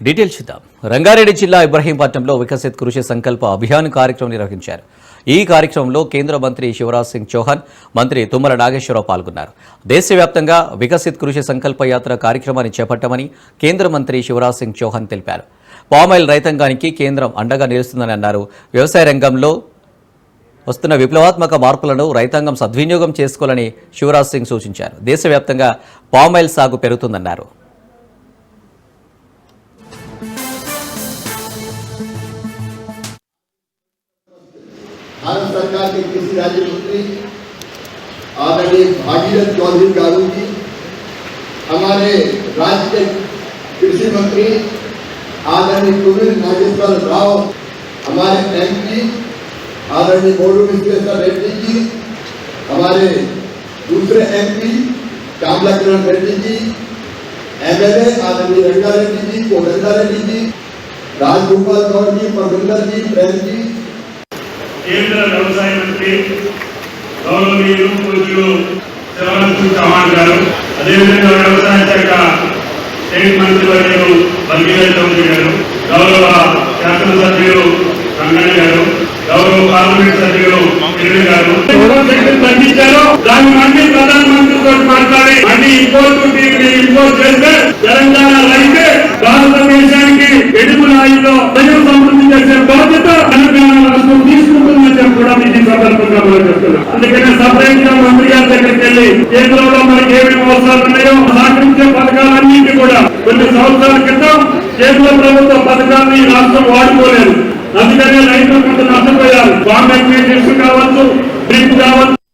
Details చూద్దాం. రంగారెడ్డి జిల్లా ఇబ్రహీంపట్నంలో వికసిత్ కృషి సంకల్ప అభియాన్ కార్యక్రమం నిర్వహించారు. ఈ కార్యక్రమంలో కేంద్ర మంత్రి శివరాజ్ సింగ్ చౌహాన్ మంత్రి తుమ్మల నాగేశ్వరరావు పాల్గొన్నారు. దేశవ్యాప్తంగా వికసిత్ కృషి సంకల్ప యాత్ర కార్యక్రమాన్ని చేపట్టామని కేంద్ర మంత్రి శివరాజ్ సింగ్ చౌహాన్ తెలిపారు. పామాయిల్ రైతాంగానికి కేంద్రం అండగా నిలుస్తుందని అన్నారు. వ్యవసాయ రంగంలో వస్తున్న విప్లవాత్మక మార్పులను రైతాంగం సద్వినియోగం చేసుకోవాలని శివరాజ్ సింగ్ సూచించారు. దేశవ్యాప్తంగా పామాయిల్ సాగు పెరుగుతుందన్నారు. सरकार के कृषि राज्य मंत्री, आदरणीय भागीरथ चौधरी गारू जी, हमारे राज्य के कृषि मंत्री, आदरणीय कुमिर नागेश्वर राव, हमारे एमपी आदरणीय बोडू विश्वेश्वर रेड्डी जी, हमारे दूसरे एमपी कामला किरण रेड्डी जी एमएलए आदरणीय रंगा रेड्डी जी कोडंगा रेड्डी जी, राजगोपाल गौर जी, परविंदर जी, प्रेम जी కేంద్ర వ్యవసాయ మంత్రి గౌరవనీయులు పూజ్యులు శివరాజ్ సింగ్ చౌహాన్ గారు అదేవిధంగా వ్యవసాయ శాఖ స్టేట్ మంత్రి వర్యులు బంగీరాజ్ చౌదరి గారు గౌరవ శాసనసభ్యులు రంగయ్య గారు గౌరవ పార్లమెంట్ సభ్యులు కిరణ్ గారు. చెట్లు తగ్గించారు దాన్ని మళ్ళీ ప్రధానమంత్రి తోటి మాట్లాడి మళ్ళీ ఇంపోర్ట్ ఇంపోర్ట్ చేస్తే తెలంగాణ రైతే భారతదేశానికి ఎడుగులాయిలో ప్రజలు సమృద్ధి చేసే బాధ్యత సపరేట్ మంత్రి గారి దగ్గరికి వెళ్ళి కేంద్రంలో మనకి ఏమేమి అవసరాలు ఉన్నాయో సహకరించే పథకాలన్నింటి కూడా కొన్ని సంవత్సరాల క్రితం కేంద్ర ప్రభుత్వ పథకాన్ని రాష్ట్రం వాడుకోలేదు. అందుకనే రైతులు కొంత నష్టపోయారు. బాంబే కావచ్చు డ్రిప్ కావచ్చు.